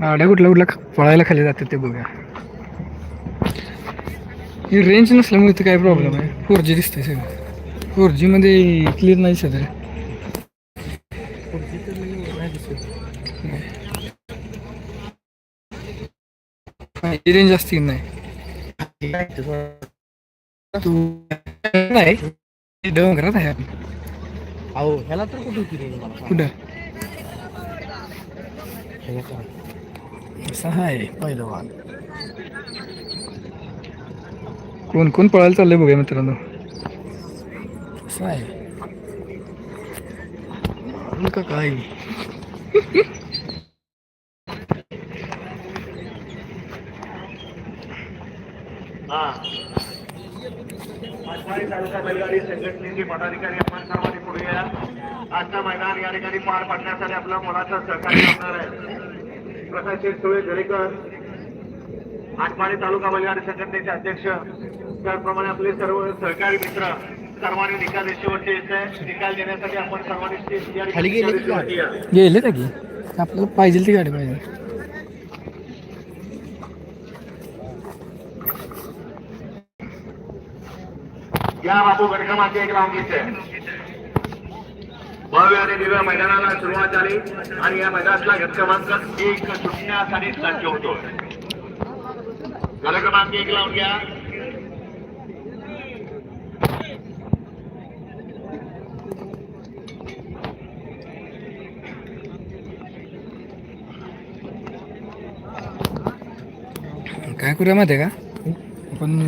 गाड्या कुठल्या कुठल्या पळायला खाली जातात ते बघूया ही रेंज नसल्यामुळे इथं काय प्रॉब्लेम आहे? फोर जी दिसतंय सगळं. फोर जी मध्ये क्लिअर नाही सगळं. नाही रेंज असती नाही. तू नाही डोंगरात आहे. आपण. अहो ह्याला तर कुठे होती मला कुठं? सांग. असं आहे पहिलं वाघ कोण कोण पळायला चाललंय बघूया मित्रांनो. असं आहे. का काय? आजवारी तालुका बैलगाडी संघटनेचे पदाधिकारी आपण सर्वांनी पुढे या. आजचं मैदान या ठिकाणी पार पाडण्यासाठी आपलं मोलाचं सहकार्य असणार आहे. प्रकाश सुळे झरेकर. आटपाडी तालुका बैलगाडी संघटनेचे अध्यक्ष. त्याचप्रमाणे आपले सर्व सहकारी मित्र. सर्वांनी निकाल रेषेवरती येत आहे. निकाल देण्यासाठी आपण सर्वांनी. गेले का की. आपल्याला पाहिजे ती गाडी पाहिजे. या बाबू गडकमाचे एक लावणीचे भव्य आणि दिव्य मैदानाला सुरुवात झाली आणि या मैदानातला गट क्रमांक एक सुटण्यासाठी सज्ज होतो क्रमांक एक लावून घ्या. काय करूया माहिती का? आपण